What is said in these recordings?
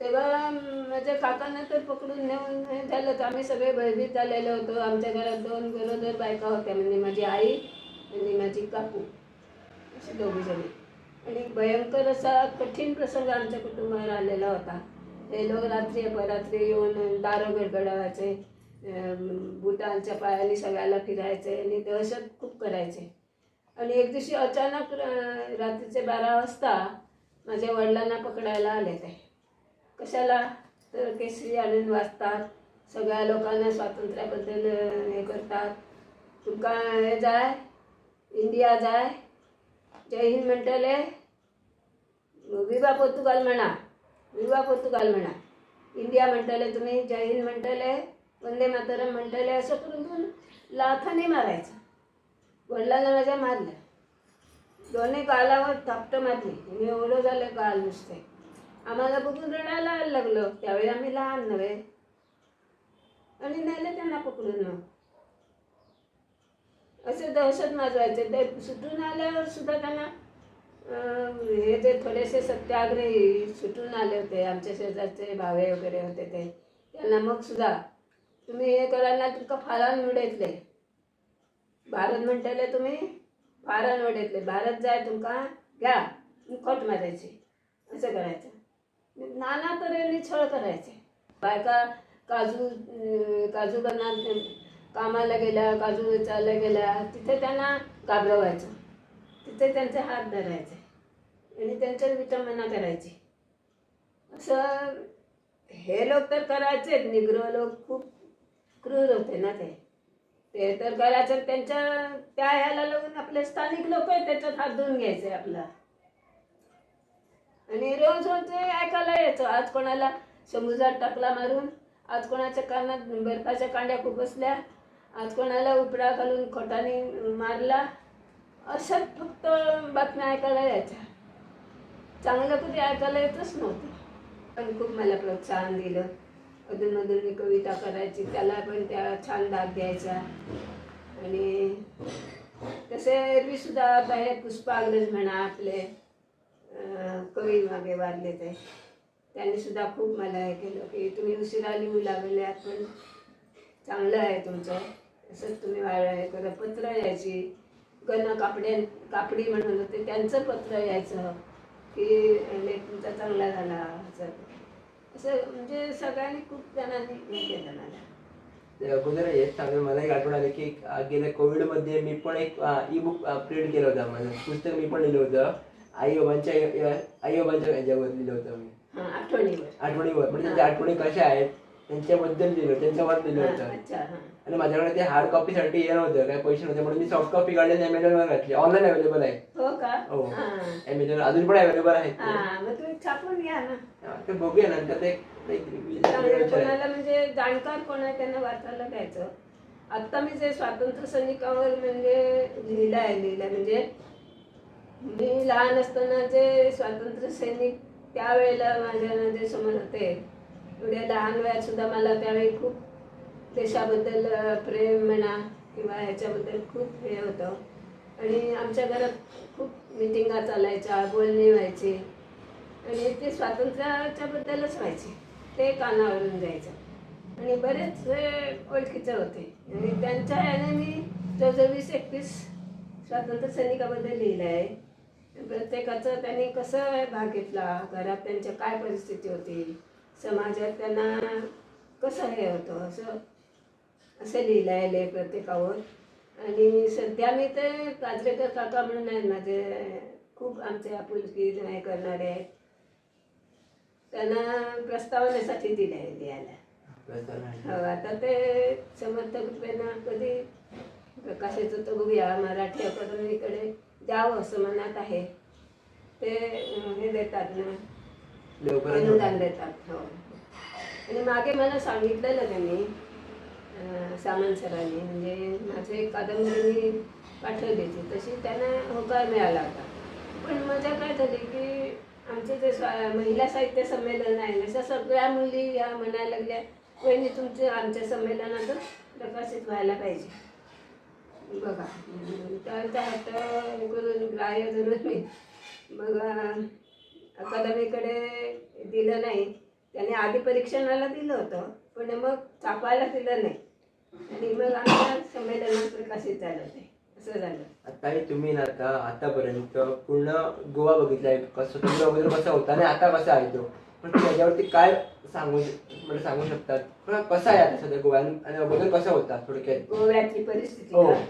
तेव्हा माझ्या काकांना तर पकडून नेऊन झालं तर आम्ही सगळे भयभीत झालेलो होतो. आमच्या घरात दोन गरोदर बायका होत्या म्हणजे माझी आई आणि माझी काकू. असे दोघी जणी. आणि भयंकर असा कठीण प्रसंग आमच्या कुटुंबावर आलेला होता. हे लोक रात्री अपरात्री येऊन दारं गडगडावायचे बुटांच्या पायाने सगळ्याला फिरायचे आणि दहशत खूप करायचे. आणि एक दिवशी अचानक रात्रीचे बारा वाजता माझ्या वडिलांना पकडायला आले ते. कशाला? तर केसरी आणून वाचतात. सगळ्या लोकांना स्वातंत्र्याबद्दल हे करतात. तुमका हे जाय? इंडिया जाय? जय हिंद म्हणटले विवा पोर्तुगाल म्हणा. विवा पोर्तुगाल म्हणा. इंडिया म्हणटले तुम्ही जय हिंद म्हणटले वंदे मातरम म्हणटले असं करून दोन लाथाने मारायचं. वडिलांना माझ्या मारलं दोन्ही गालावर थापटं मारली. मी एवढं झालं गाल नुसते. आम्हाला बघून रडायला लागलं. त्यावेळी आम्ही लहान नव्हे. आणि नाही त्यांना पकडून मग असे दहशत माजवायचे. ते सुटून आल्यावर सुद्धा त्यांना हे जे थोडेसे सत्याग्रही सुटून आले होते आमच्या शेजारचे भावे वगैरे होते ते त्यांना मग सुद्धा तुम्ही हे कराल ना तुमका फारान उडयतले भारत म्हणटले तुम्ही फारान उडयतले भारत जाय तुमका घ्या खोट मारायची. असं करायचं. नाना तऱ्हेने छळ करायचे. बायका काजू काजू बनणार कामाला गेल्या काजू वेचायला गेल्या तिथे त्यांना घाबरवायचं. तिथे त्यांचे हात धरायचे. आणि त्यांच्यावर विटंबना करायची. असं हे लोक तर करायचेच निग्रो लोक खूप क्रूर होते ना ते. ते तर करायचं. त्यांच्या त्या ह्याला लागून आपले स्थानिक लोक आहेत त्याच्यात हात धुवून घ्यायचे आपला. आणि रोज रोज ते ऐकायला यायचं आज कोणाला समुद्रात टाकला मारून आज कोणाच्या कानात बर्फाच्या कांड्या खुपसल्या आज कोणाला उपडा घालून खोटाने मारला असंच फक्त बातम्या ऐकायला यायच्या. चांगलं कधी ऐकायला येतच नव्हतं. पण खूप मला प्रोत्साहन दिलं. अधूनमधून मी कविता करायची त्याला पण त्या छान दाग द्यायचा. आणि तसे एरवीसुद्धा बाहेर पुष्पाग्रज म्हणा आपले कवी मागे वारले ते. त्यांनी सुद्धा खूप मला हे केलं की तुम्ही उशिरा लिहू लागल्यात पण चांगलं आहे तुमचं. असंच तुम्ही वाळ हे करा पत्र यायची गण कापड्या कापडी म्हणून होते त्यांचं पत्र यायचं की लेख तुमचा चांगला झाला असं. असं म्हणजे सगळ्यांनी खूप जणांनी हे केलं मला. अगोदर हेच सांगेल मला एक आठवण आली की गेल्या कोविडमध्ये मी पण एक ई बुक प्रिंट केलं होतं. माझं पुस्तक मी पण लिहिलं होतं. आई बाबांच्या आई बाबांच्या ह्याच्यावर लिहिलं होतं मी. आठवणीवर. आठवणीवर. म्हणजे त्यांच्या आठवणी कशा आहेत त्यांच्याबद्दल लिहिलं त्यांच्यावर लिहिलं होतं. अच्छा हां. आणि माझ्याकडे ते हार्ड कॉपीसाठी हे नव्हतं काय पैसे नव्हते. म्हणून मी सॉफ्ट कॉपी काढले अमेझॉनवर घातली. ऑनलाईन अवेलेबल आहे. हो का? हो. हां. अमेझॉन अजून पण अवेलेबल आहेत ते. हां मग तुम्ही छापून घ्या ना. हा, ते बघूया नंतर. ते चांगलं. कोणाला म्हणजे जाणकार कोण आहे त्यांना वाचायला द्यायचं आत्ता मी जे स्वातंत्र्य सैनिकावर म्हणजे लिहिलं आहे लिहिलं म्हणजे मी लहान असताना जे स्वातंत्र्य सैनिक त्यावेळेला माझ्या नजरेसमोर होते. एवढ्या लहान वयात सुद्धा मला त्यावेळी खूप देशाबद्दल प्रेम म्हणा किंवा ह्याच्याबद्दल खूप हे होतं. आणि आमच्या घरात खूप मिटिंगा चालायच्या बोलणी व्हायची. आणि ते स्वातंत्र्याच्याबद्दलच व्हायचे. ते कानावरून जायचं. आणि बरेच हे ओळखीचे होते. आणि त्यांच्या याने मी जवळजवळ वीस एकवीस स्वातंत्र्य सैनिकाबद्दल लिहिलं आहे प्रत्येकाचं त्यांनी कसं भाग घेतला? घरात त्यांच्या काय परिस्थिती होती? समाजात त्यांना कसं हे होतं? असं असं लिहिलं आहे प्रत्येकावर. आणि सध्या मी ते काजरेकर काका म्हणून आहेत माझे. खूप आमचे आपुलकी हे करणारे. आहेत त्यांना प्रस्तावनेसाठी दिले आहे लिहायला. हो आता ते समर्थ कृपेनं कधी प्रकाशाचं तर बघूया. मराठी अकादमीकडे द्यावं असं मनात आहे. ते हे देतात ना. अनुदान देतात. हो. आणि मागे मला सांगितलेलं त्यांनी अं, सामंत सरांनी म्हणजे माझे एक कादंबरी पाठवली होती. तशी त्यांना होकार मिळाला होता. पण मजा काय झाली की आमचे जे महिला साहित्य संमेलन आहे अशा सगळ्या मुली या म्हणायला लागल्या वहिनी तुमचे आमच्या संमेलनात प्रकाशित व्हायला पाहिजे. बघा. त्यांचा हट्ट ग्राह्य धरून मग अकादमीकडे दिलं नाही. त्याने आधी परीक्षणाला दिलं होतं पण मग छापायला दिलं नाही. आणि मग आमच्या संमेलनात प्रकाशित झालं ते. असं झालं. आताही तुम्ही ना आता आतापर्यंत पूर्ण गोवा बघितलाय कसं तुम्ही अगोदर कसा होता? आणि आता कसा आहे तो? पण त्याच्यावरती काय सांगू म्हणजे सांगू शकतात? कसा आहे आता सध्या गोवा आणि अगोदर कसा होता थोडक्यात? गोव्यातली परिस्थिती हो. का?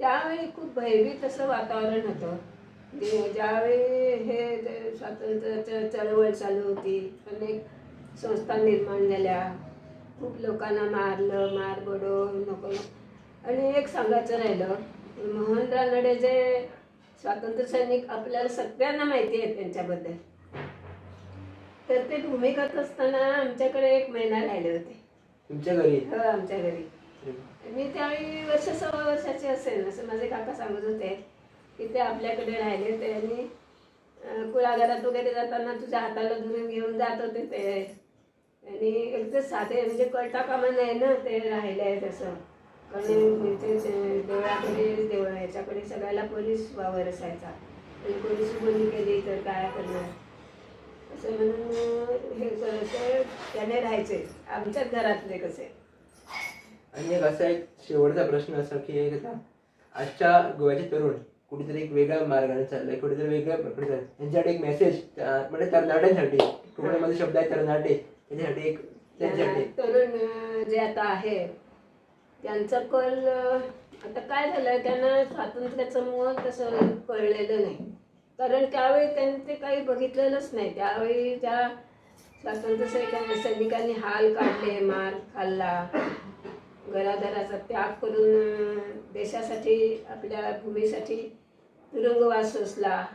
त्यावेळी खूप भयभीत असं वातावरण होतं. म्हणजे ज्यावेळी हे स्वातंत्र्याचं चळवळ चालू होती अनेक संस्था निर्माण झाल्या. खूप लोकांना मारलं मारबडो नको आणि एक सांगायचं राहिलं मोहन रानडे जे स्वातंत्र्य सैनिक आपल्याला सगळ्यांना माहिती आहे त्यांच्याबद्दल. तर ते भूमिकात असताना आमच्याकडे एक महिना राहिले होते. तुमच्या घरी? हो आमच्या घरी. मी त्यावेळी वर्ष सव्वा वर्षाची असेल असं माझे काका सांगत होते की ते आपल्याकडे राहिले ते आणि अं, कुळाघरात वगैरे जाताना तुझ्या हाताला धरून घेऊन जात होते ते. आणि एकदम साधे म्हणजे कळता कामा नाही ना ते राहिले आहेत असं. कारण इथे जे देवळाकडे देवळ ह्याच्याकडे सगळ्याला पोलीस वावर असायचा. आणि पोलीस बंदी केली तर काय करणार? असं म्हणून हे त्याने राहायचे. आमच्याच घरातले कसे. आणि एक असा एक शेवटचा प्रश्न असा की एक आता आजच्या गोव्याचे तरुण कुठेतरी एक वेगळ्या मार्गाने चाललंय कुठेतरी वेगळ्या प्रकारे चाललंय. त्यांच्यासाठी एक मेसेज म्हणजे तरणाट्यांसाठी कोकणामध्ये शब्द आहे तरणाटे त्याच्यासाठी एक त्यांच्यासाठी. तरुण जे आता आहे त्यांचा कल आता काय झालं त्यांना स्वातंत्र्याचं मोह तसं कळलेलं नाही. कारण त्यावेळी त्यांनी ते काही बघितलेलंच नाही. त्यावेळी त्या स्वातंत्र्य सैनिकांनी सैनिकांनी हाल काढले मार खाल्ला. घरादाराचा त्याग करून देशासाठी आपल्या भूमीसाठी तुरुंगवास सोसला.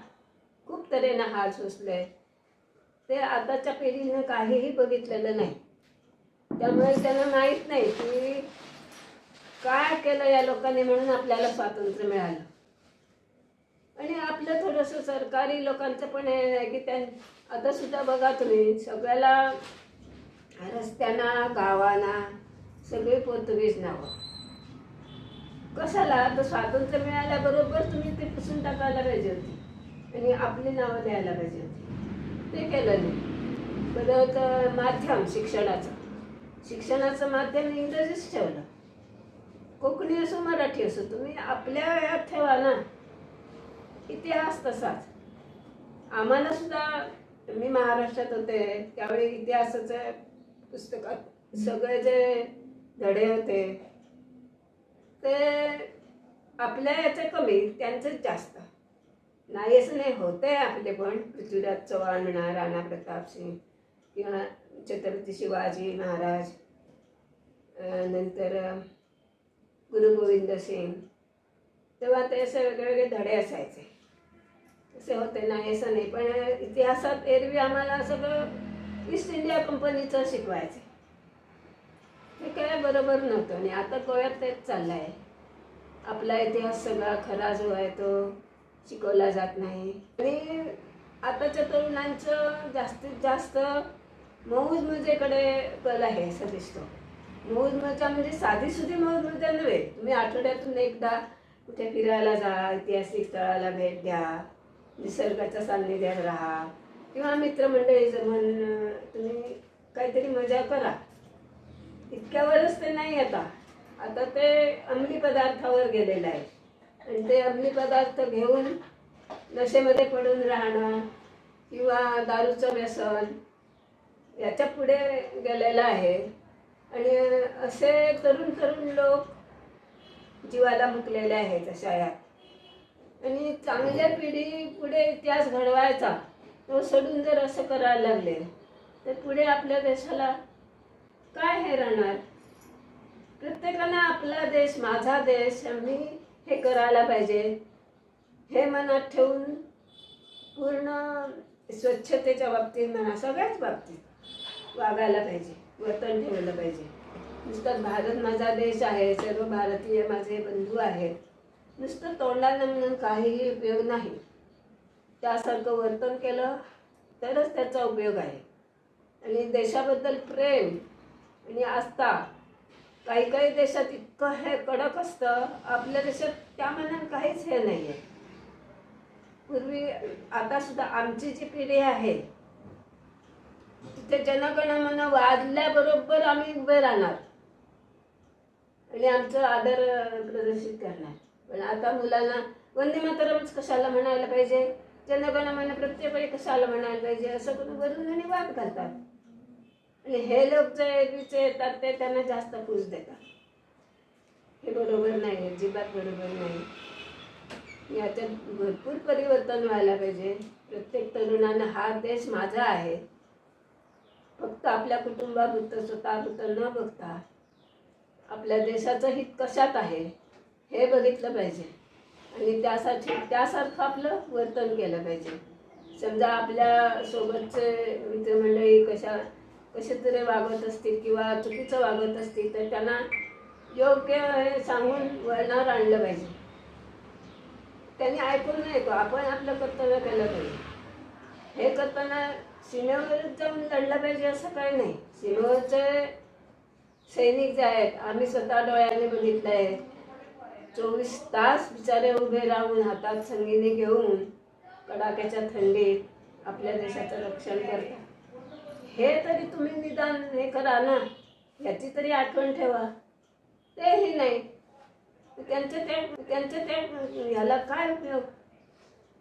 खूप तऱ्हेनं हाल सोसले. ते आताच्या पिढीनं काहीही बघितलेलं नाही. त्यामुळे त्यांना माहीत नाही की काय केलं या लोकांनी म्हणून आपल्याला स्वातंत्र्य मिळालं? आणि आपलं थोडंसं सरकारी लोकांचं पण हे आहे की त्या आता सुद्धा बघा तुम्ही सगळ्याला रस्त्यांना गावांना सगळे पोर्तुगीज नावं. कशाला? तर स्वातंत्र्य मिळाल्याबरोबर तुम्ही ते पुसून टाकायला पाहिजे होती. आणि आपली नावं द्यायला पाहिजे होती. ते केलं नाही. परत माध्यम शिक्षणाचं. शिक्षणाचं माध्यम इंग्रजीच ठेवलं. कोकणी असो मराठी असो तुम्ही आपल्या वेळात ठेवा ना इतिहास तसाच. आम्हाला सुद्धा मी महाराष्ट्रात होते त्यावेळी इतिहासाचं पुस्तकात सगळे जे धडे होते ते आपल्या याचे कमी त्यांचेच जास्त. नाही असं नाही होते आपले पण. पृथ्वीराज चव्हाण म्हणा राणा प्रताप सिंग किंवा छत्रपती शिवाजी महाराज नंतर गुरु गोविंद सिंग. तेव्हा ते असे वेगवेगळे धडे असायचे. असे होते नाही असं नाही पण इतिहासात एरवी आम्हाला सगळं ईस्ट इंडिया कंपनीचं शिकवायचे. हे काय बरोबर नव्हतं आणि आता गोव्यात तेच चाललं आहे आपला इतिहास सगळा खरा जो आहे तो शिकवला जात नाही. आणि आताच्या तरुणांचं जास्तीत जास्त मौज मजेकडे कल आहे असं दिसतो. मौजमजा म्हणजे साधी सुधी मौजमजा नव्हे. तुम्ही आठवड्यातून एकदा कुठे फिरायला जा ऐतिहासिक स्थळाला भेट द्या निसर्गाच्या सान्निध्यात राहा. किंवा मित्रमंडळी जमून तुम्ही काहीतरी मजा करा. इतक्यावरच ते नाही आता. आता ते अंमली पदार्थावर गेलेलं आहे. आणि ते अंमली पदार्थ घेऊन नशेमध्ये पडून राहणं किंवा दारूचं व्यसन याच्यापुढे गेलेलं आहे. आणि असे तरुण तरुण लोक जीवाला मुकलेले आहेत अशा यात आणि चांगल्या पिढी पुढे इतिहास घडवायचा तो सोडून जर असं करायला लागले तर पुढे आपल्या देशाला काय हे राहणार? प्रत्येकानं आपला देश माझा देश आम्ही हे करायला पाहिजे. हे मनात ठेवून पूर्ण स्वच्छतेच्या बाबतीत म्हणा सगळ्याच बाबतीत वागायला पाहिजे. वर्तन ठेवलं पाहिजे. नुसतं भारत माझा देश आहे सर्व भारतीय माझे बंधू आहेत. नुसतं तोंडानं म्हणून काहीही उपयोग नाही. त्यासारखं वर्तन केलं तरच त्याचा उपयोग आहे. आणि देशाबद्दल प्रेम आणि आस्था काही काही देशात इतकं हे कडक असतं आपल्या देशात त्या मनात काहीच हे नाही आहे पूर्वी आतासुद्धा आमची जी पिढी आहे तिथे जनगणमन वाजल्याबरोबर आम्ही उभे राहणार. आणि आमचं आदर प्रदर्शित करणार. पण आता मुलांना वंदे मातरमच कशाला म्हणायला पाहिजे? जनगणमन प्रत्येक कशाला म्हणायला पाहिजे? असं करून वरून आणि वाद करतात. आणि हे लोक जे एरवीचे येतात ते त्यांना जास्त पूज देतात. हे बरोबर नाही अजिबात बरोबर नाही. याच्यात भरपूर परिवर्तन व्हायला पाहिजे. प्रत्येक तरुणानं हा देश माझा आहे. का आपल्या कुटुंबापुरतं स्वतःपुरतं न बघता? आपल्या देशाचं हित कशात आहे? हे बघितलं पाहिजे. आणि त्यासाठी त्यासारखं आपलं वर्तन केलं पाहिजे. समजा आपल्या सोबतचे मित्रमंडळी कशा कसे तरी वागत असतील किंवा चुकीचं वागत असतील तर त्यांना योग्य हे सांगून वळणावर आणलं पाहिजे. त्यांनी ऐकून नाही तो आपण आपलं कर्तव्य केलं पाहिजे. हे करताना सीमेवर जाऊन लढलं पाहिजे असं काही नाही. सीमेवरचे सैनिक जे आहेत आम्ही स्वतः डोळ्याने बघितलं आहे चोवीस तास बिचारे उभे राहून हातात संगीने घेऊन कडाक्याच्या थंडीत आपल्या देशाचं रक्षण करतात. हे तरी तुम्ही निदान हे करा ना. याची तरी आठवण ठेवा. तेही नाही. त्यांचं ते त्यांचं ते ह्याला काय उपयोग?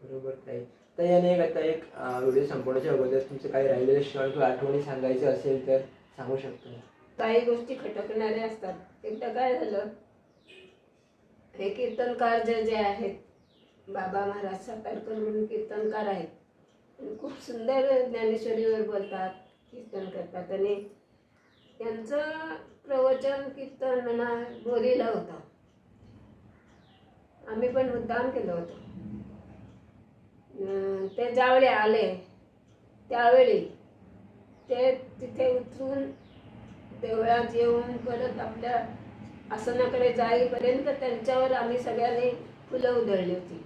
बरोबर काही तर याने एक आता एक व्हिडिओ संपवण्याच्या अगोदर तुमचे काही राहिलेले क्षण किंवा आठवणी सांगायचे असेल तर सांगू शकतो. काही गोष्टी खटकणाऱ्या असतात. एकदा काय झालं हे कीर्तनकार जे जे आहेत बाबा महाराज सातारकर म्हणून कीर्तनकार आहेत. खूप सुंदर ज्ञानेश्वरीवर बोलतात कीर्तन करतात. आणि त्यांचं प्रवचन कीर्तन म्हणा बोलीला होतं. आम्ही पण मुद्दाम केलं होतं. ते ज्यावेळी आले त्यावेळी ते तिथे उतरून देवळात येऊन परत आपल्या आसनाकडे जाईपर्यंत त्यांच्यावर आम्ही सगळ्यांनी फुलं उधळली होती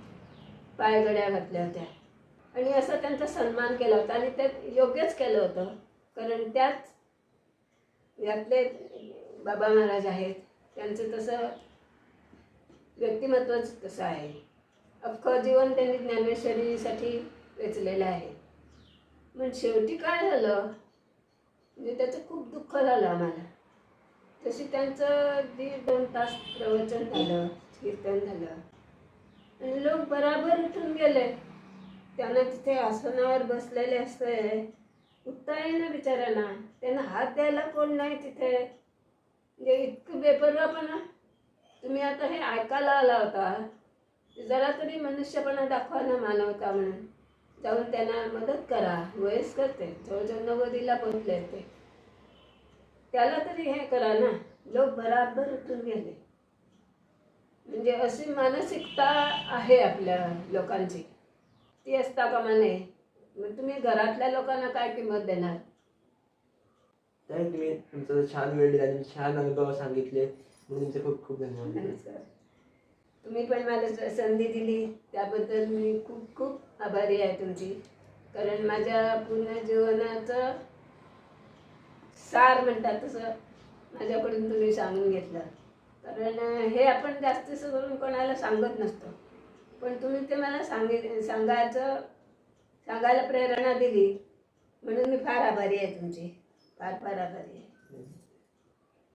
पायगड्या घातल्या होत्या. आणि असं त्यांचा सन्मान केला होता आणि ते योग्यच केलं होतं कारण त्याच यातले बाबा महाराज आहेत त्यांचं तसं व्यक्तिमत्वच तसं आहे. अख्खं जीवन त्यांनी ज्ञानेश्वरीसाठी वेचलेलं आहे. पण शेवटी काय झालं? म्हणजे त्याचं खूप दुःख झालं आम्हाला. तशी त्यांचं दीड दोन तास प्रवचन झालं कीर्तन झालं. आणि लोक बराबर उठून गेले. त्यांना तिथे आसनावर बसलेले असते. उठता येईना बिचाऱ्यांना. त्यांना हात द्यायला कोण नाही तिथे. म्हणजे इतकं बेपरवापणा तुम्ही आता हे ऐकायला आला होता. जरा तरी मनुष्यपणा दाखवा ना मानवता म्हणून. जाऊन त्यांना मदत करा. वयस्कर ते. जवळजवळ नव्वदीला पोहोचले ते. त्याला तरी हे करा ना. लोक बराबर उठून गेले. म्हणजे अशी मानसिकता आहे आपल्या लोकांची. ती असता कामा नये. मग तुम्ही घरातल्या लोकांना काय किंमत देणार? तुम्ही तुमचा छान वेळ दिला. छान अनुभव सांगितले. म्हणून तुमचे खूप खूप धन्यवाद. तुम्ही पण मला स- संधी दिली. त्याबद्दल मी खूप खूप आभारी आहे तुमची. कारण माझ्या पूर्ण जीवनाचं सार म्हणतात तसं माझ्याकडून तुम्ही सांगून घेतलं. कारण हे आपण जास्त करून कोणाला सांगत नसतो. पण तुम्ही ते मला सांगित सांगायचं सांगायला प्रेरणा दिली. म्हणून मी फार आभारी आहे तुमची. फार फार आभारी आहे.